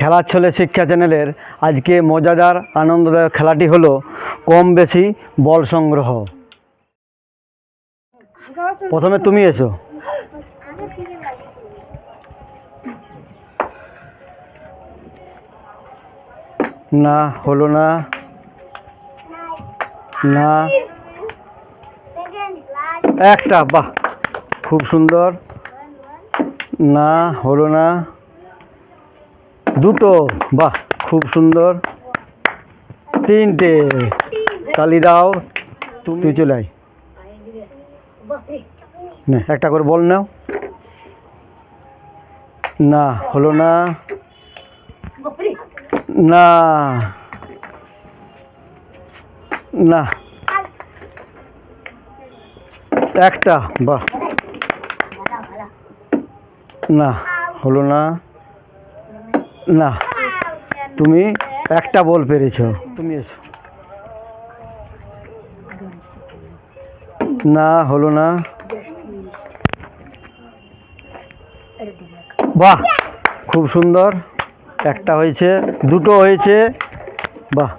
খেলার ছলে শিক্ষা চ্যানেলের আজকে মজাদার আনন্দদায়ক খেলাটি হলো কম বেশি বল সংগ্রহ। প্রথমে তুমি এসো। না, হলো না। না। একটা, বাহ, খুব সুন্দর। না, হলো না। দুটো বাহ খুব সুন্দর। তিনটে। তালি দাও তুমি চলে আয়। নে, একটা করে বল নাও। না হলো না। না। না। একটা বাহ। না হলো না। না, তুমি একটা বল পেরেছ। তুমি এসো। না, হলো না। বাহ, খুব সুন্দর। একটা হয়েছে, দুটো হয়েছে। বাহ,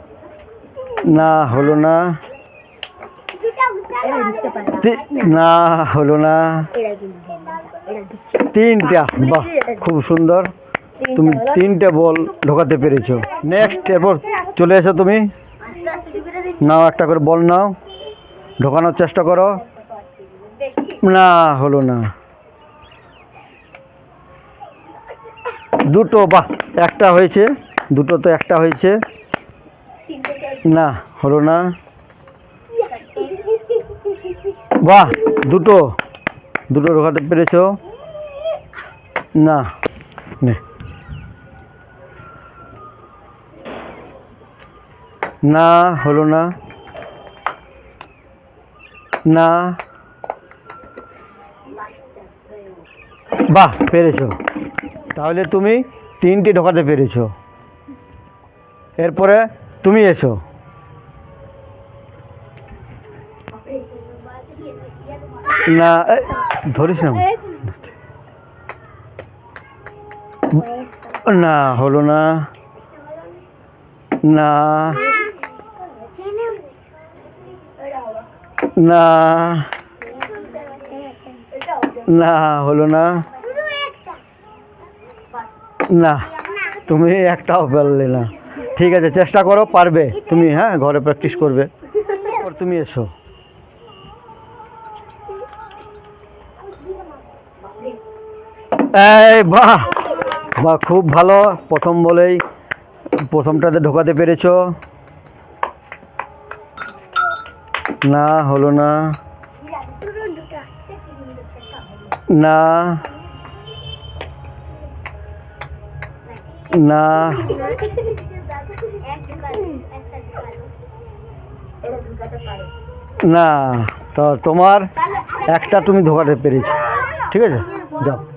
না, হলো না। না, হলো না। তিনটা, বাহ, খুব সুন্দর। তুমি তিনটে বল ঢোকাতে পেরেছ। নেক্সট এরপর চলে এসো তুমি। নাও একটা করে বল নাও। ঢোকানোর চেষ্টা করো। না হলো না। দুটো বাহ একটা হয়েছে। দুটো তো একটা হয়েছে। না হলো না। বাহ দুটো। দুটো ঢোকাতে পেরেছ। না নে। না, হলো না। না। বাহ, পেরেছ। তাহলে তুমি তিনটি ঢোকাতে পেরেছ। এরপরে তুমি এসো। না ধরিস না। না, হলো না। না। না। না, হলো না। না, তুমি একটাও পারলে না। ঠিক আছে, চেষ্টা করো, পারবে। তুমি হ্যাঁ ঘরে প্র্যাকটিস করবে। তুমি এসো। এই, বাহ! বাহ, খুব ভালো। প্রথম বলেই প্রথমটাতে ঢোকাতে পেরেছ। না, হলো না। না। না। না, তো তোমার একটা তুমি ধোকাতে পেরেছ। ঠিক আছে? যাও।